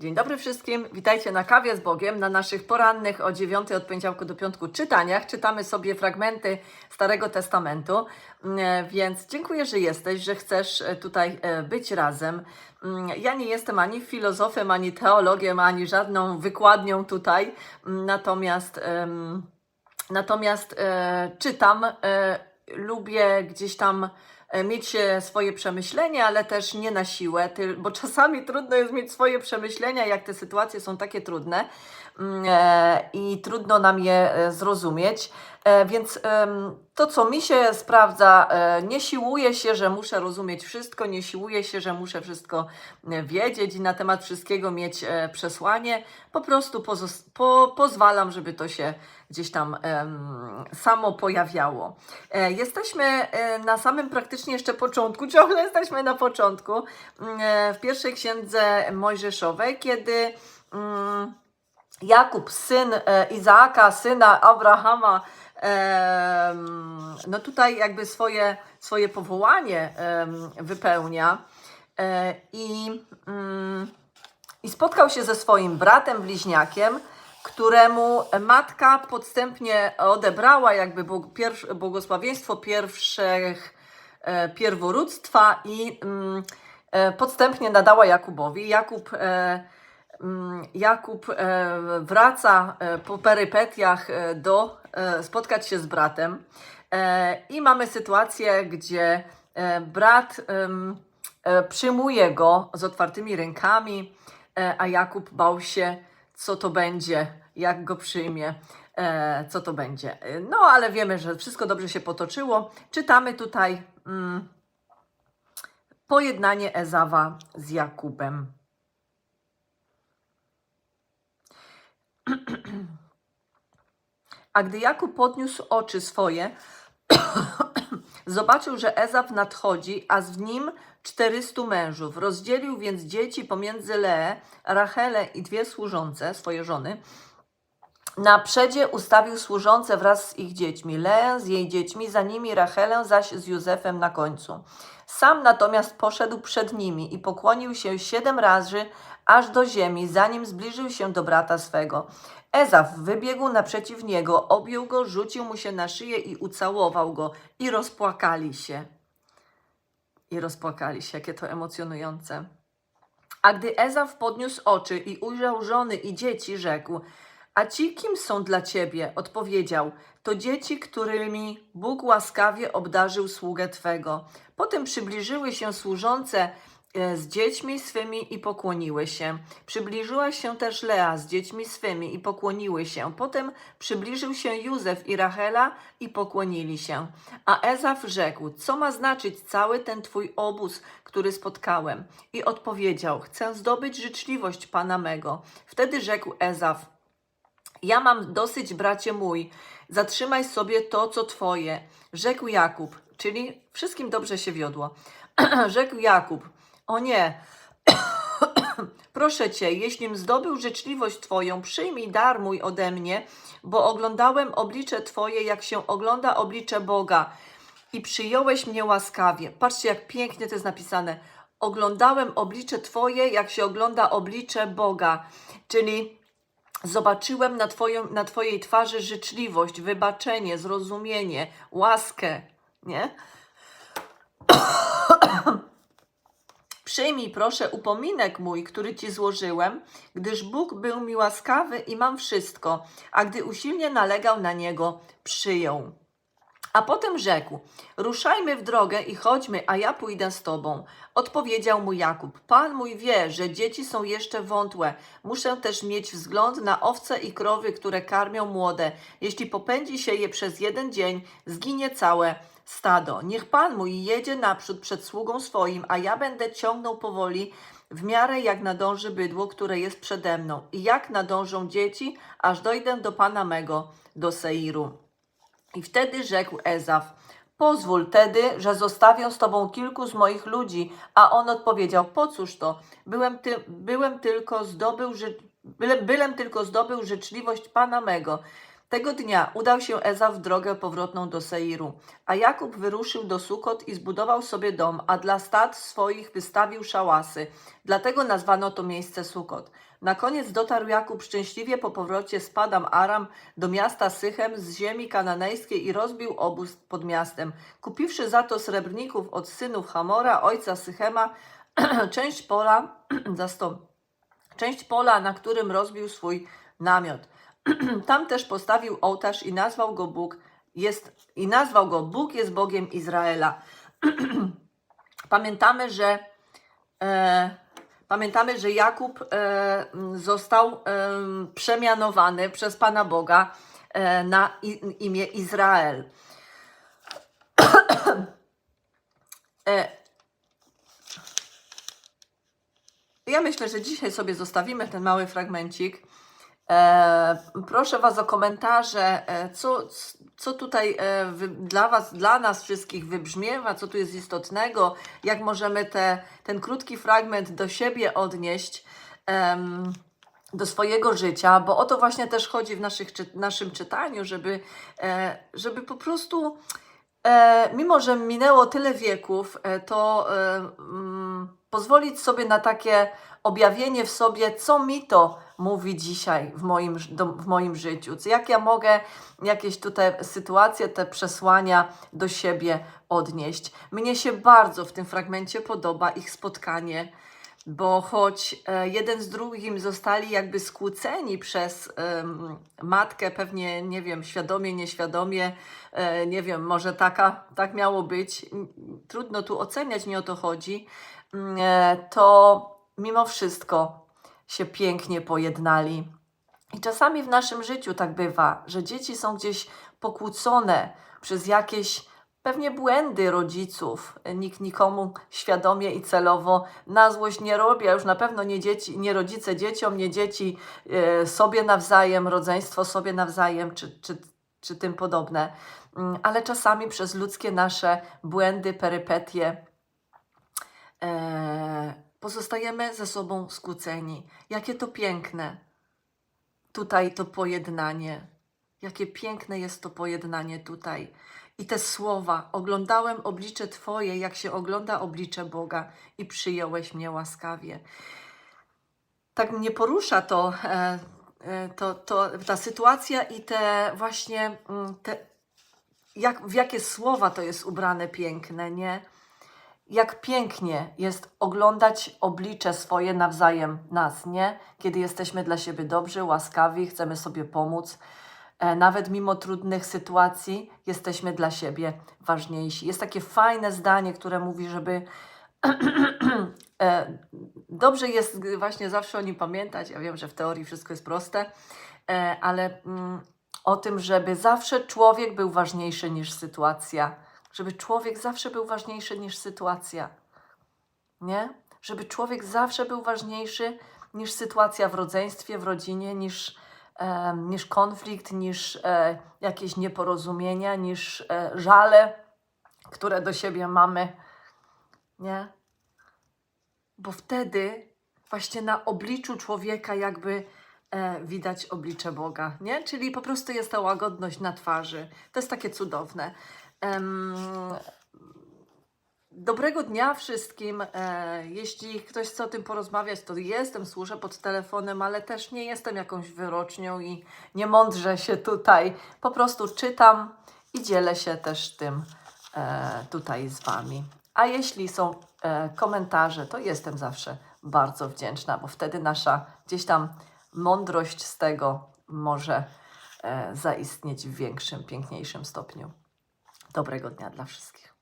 Dzień dobry wszystkim, witajcie na kawie z Bogiem, na naszych porannych o 9 od poniedziałku do piątku czytaniach. Czytamy sobie fragmenty Starego Testamentu, Mm, więc dziękuję, że jesteś, że chcesz e, tutaj e, być razem. Mm, Ja nie jestem ani filozofem, ani teologiem, ani żadną wykładnią tutaj, Mm, natomiast, natomiast e, czytam, lubię gdzieś tam mieć e, swoje przemyślenia, ale też nie na siłę, bo czasami trudno jest mieć swoje przemyślenia, jak te sytuacje są takie trudne. e, i trudno nam je e, zrozumieć. E, Więc to, co mi się sprawdza, e, nie siłuję się, że muszę rozumieć wszystko, nie siłuję się, że muszę wszystko e, wiedzieć i na temat wszystkiego mieć e, przesłanie. Po prostu po, pozwalam, żeby to się gdzieś tam samo pojawiało. E, Jesteśmy e, na samym praktycznie jeszcze początku, ciągle jesteśmy na początku, mm, e, w pierwszej księdze Mojżeszowej, kiedy mm, Jakub, syn e, Izaaka, syna Abrahama, no tutaj jakby swoje, swoje powołanie wypełnia e, i, mm, i spotkał się ze swoim bratem bliźniakiem, któremu matka podstępnie odebrała jakby błogosławieństwo pierwszych e, pierworództwa i mm, podstępnie nadała Jakubowi. Jakub, Jakub e, wraca e, po perypetiach e, do spotkać się z bratem i mamy sytuację, gdzie brat przyjmuje go z otwartymi rękami, a Jakub bał się, co to będzie, jak go przyjmie, co to będzie. No, ale wiemy, że wszystko dobrze się potoczyło. Czytamy tutaj mm, pojednanie Ezawa z Jakubem. A gdy Jakub podniósł oczy swoje, zobaczył, że Ezaf nadchodzi, a z nim czterystu mężów. Rozdzielił więc dzieci pomiędzy Leę, Rachelę i dwie służące, swoje żony. Na przedzie ustawił służące wraz z ich dziećmi, Leę z jej dziećmi, za nimi Rachelę zaś z Józefem na końcu. Sam natomiast poszedł przed nimi i pokłonił się siedem razy aż do ziemi, zanim zbliżył się do brata swego. Ezaf wybiegł naprzeciw niego, objął go, rzucił mu się na szyję i ucałował go i rozpłakali się. I rozpłakali się, jakie to emocjonujące. A gdy Ezaf podniósł oczy i ujrzał żony i dzieci, rzekł: A ci kim są dla ciebie? Odpowiedział: To dzieci, którymi Bóg łaskawie obdarzył sługę twego. Potem przybliżyły się służące z dziećmi swymi i pokłoniły się. Przybliżyła się też Lea z dziećmi swymi i pokłoniły się. Potem przybliżył się Józef i Rachela i pokłonili się. A Ezaf rzekł: Co ma znaczyć cały ten twój obóz, który spotkałem? I odpowiedział: Chcę zdobyć życzliwość pana mego. Wtedy rzekł Ezaf: ja mam dosyć, bracie mój, zatrzymaj sobie to, co twoje. Rzekł Jakub, czyli wszystkim dobrze się wiodło. Rzekł Jakub, o nie, proszę cię, jeślim zdobył życzliwość twoją, przyjmij dar mój ode mnie, bo oglądałem oblicze twoje, jak się ogląda oblicze Boga i przyjąłeś mnie łaskawie. Patrzcie, jak pięknie to jest napisane. Oglądałem oblicze twoje, jak się ogląda oblicze Boga, czyli Zobaczyłem na, twoją, na Twojej twarzy życzliwość, wybaczenie, zrozumienie, łaskę, nie? Przyjmij proszę upominek mój, który Ci złożyłem, gdyż Bóg był mi łaskawy i mam wszystko, a gdy usilnie nalegał na Niego, przyjął. A potem rzekł: Ruszajmy w drogę i chodźmy, a ja pójdę z tobą. Odpowiedział mu Jakub: Pan mój wie, że dzieci są jeszcze wątłe. Muszę też mieć wzgląd na owce i krowy, które karmią młode. Jeśli popędzi się je przez jeden dzień, zginie całe stado. Niech Pan mój jedzie naprzód przed sługą swoim, a ja będę ciągnął powoli. W miarę jak nadąży bydło, które jest przede mną, i jak nadążą dzieci, aż dojdę do pana mego, do Seiru. I wtedy rzekł Ezaf: Pozwól tedy, że zostawię z tobą kilku z moich ludzi. A on odpowiedział: Po cóż to? Byłem, ty, byłem tylko zdobył, ży, byle, bylem tylko zdobył życzliwość pana mego. Tego dnia udał się Ezaw w drogę powrotną do Seiru, a Jakub wyruszył do Sukot i zbudował sobie dom, a dla stad swoich wystawił szałasy. Dlatego nazwano to miejsce Sukot. Na koniec dotarł Jakub szczęśliwie po powrocie z Padam Aram do miasta Sychem z ziemi kananejskiej i rozbił obóz pod miastem. Kupiwszy za to srebrników od synów Hamora, ojca Sychema, część pola część pola, na którym rozbił swój namiot. Tam też postawił ołtarz i nazwał go Bóg jest i nazwał go Bóg jest Bogiem Izraela. Pamiętamy, że e, pamiętamy, że Jakub e, został e, przemianowany przez Pana Boga e, na imię Izrael. ja myślę, że dzisiaj sobie zostawimy ten mały fragmencik. E, proszę Was o komentarze, e, co, co tutaj e, dla Was, dla nas wszystkich wybrzmiewa, co tu jest istotnego, jak możemy te, ten krótki fragment do siebie odnieść, do swojego życia, bo o to właśnie też chodzi w naszych, naszym czytaniu, żeby, żeby po prostu, mimo że minęło tyle wieków, to mm, pozwolić sobie na takie objawienie w sobie, co mi to mówi dzisiaj w moim, do, w moim życiu. Jak ja mogę jakieś tutaj sytuacje, te przesłania do siebie odnieść. Mnie się bardzo w tym fragmencie podoba ich spotkanie, bo choć e, jeden z drugim zostali jakby skłóceni przez em, matkę, pewnie, nie wiem, świadomie, nieświadomie, e, nie wiem, może taka, tak miało być, trudno tu oceniać, nie o to chodzi, Mm, e, to mimo wszystko się pięknie pojednali. I czasami w naszym życiu tak bywa, że dzieci są gdzieś pokłócone przez jakieś pewnie błędy rodziców. Nikt nikomu świadomie i celowo na złość nie robi, a już na pewno nie, dzieci, nie rodzice dzieciom, nie dzieci e, sobie nawzajem, rodzeństwo sobie nawzajem, czy, czy, czy tym podobne. Mm, Ale czasami przez ludzkie nasze błędy, perypetie e, pozostajemy ze sobą skłóceni. Jakie to piękne tutaj to pojednanie. Jakie piękne jest to pojednanie tutaj. I te słowa, oglądałem oblicze Twoje, jak się ogląda oblicze Boga, i przyjąłeś mnie łaskawie. Tak mnie porusza to, e, e, to, to ta sytuacja i te właśnie, mm, te, jak, w jakie słowa to jest ubrane piękne, nie? Jak pięknie jest oglądać oblicze swoje nawzajem nas, nie? Kiedy jesteśmy dla siebie dobrzy, łaskawi, chcemy sobie pomóc. E, nawet mimo trudnych sytuacji jesteśmy dla siebie ważniejsi. Jest takie fajne zdanie, które mówi, żeby e, dobrze jest właśnie zawsze o nim pamiętać. Ja wiem, że w teorii wszystko jest proste, e, ale mm, o tym, żeby zawsze człowiek był ważniejszy niż sytuacja. Żeby człowiek zawsze był ważniejszy niż sytuacja. Nie? Żeby człowiek zawsze był ważniejszy niż sytuacja w rodzeństwie, w rodzinie, niż, e, niż konflikt, niż e, jakieś nieporozumienia, niż e, żale, które do siebie mamy. Nie? Bo wtedy właśnie na obliczu człowieka jakby e, widać oblicze Boga, nie? Czyli po prostu jest ta łagodność na twarzy. To jest takie cudowne. Dobrego dnia wszystkim. E, jeśli ktoś chce o tym porozmawiać, to jestem, służę pod telefonem, ale też nie jestem jakąś wyrocznią i nie mądrze się tutaj. Po prostu czytam i dzielę się też tym e, tutaj z Wami. A jeśli są e, komentarze, to jestem zawsze bardzo wdzięczna, bo wtedy nasza gdzieś tam mądrość z tego może zaistnieć w większym, piękniejszym stopniu. Dobrego dnia dla wszystkich.